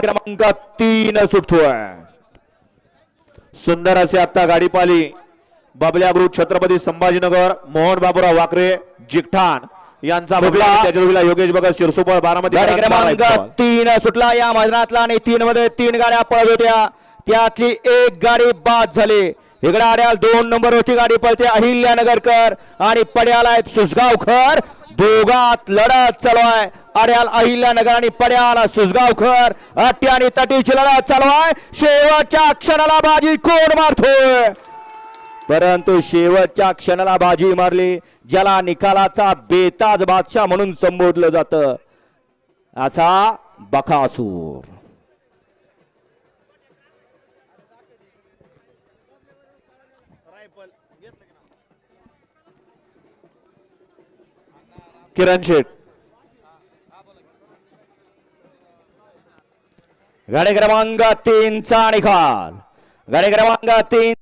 क्रमांक तीन सुटतोय. सुंदर असे आता गाडी पाली बबल्या ग्रुप छत्रपती संभाजीनगर मोहन बाबूराव वाकरे जिकठाण यांचा त्याच्या जोडीला योगेश भगत शिरसोपर बारामती क्रमांक तीन सुटला. या मैदानातला आणि तीन मध्ये तीन गाड्या पळत होत्या. त्यातली एक गाडी बाद झाली. इकडे आड्याल दोन नंबर होती गाडी पळते अहिल्या नगरकर आणि पड्याला सुसगावकर दोघात लढत चालू आहे. आड्याल अहिल्यानगर आणि पड्याला सुजगावकर अट्टी आणि तटीची लढत चालू आहे. शेवटच्या क्षणाला बाजी कोण मारतोय? परंतु शेवटच्या क्षणाला बाजी मारली ज्याला निकालाचा बेताज बादशाह म्हणून संबोधलं जात. असा बकासूर. किरण शेठ गाडी क्रमांक तीनचा निकाल गाडी क्रमांक तीन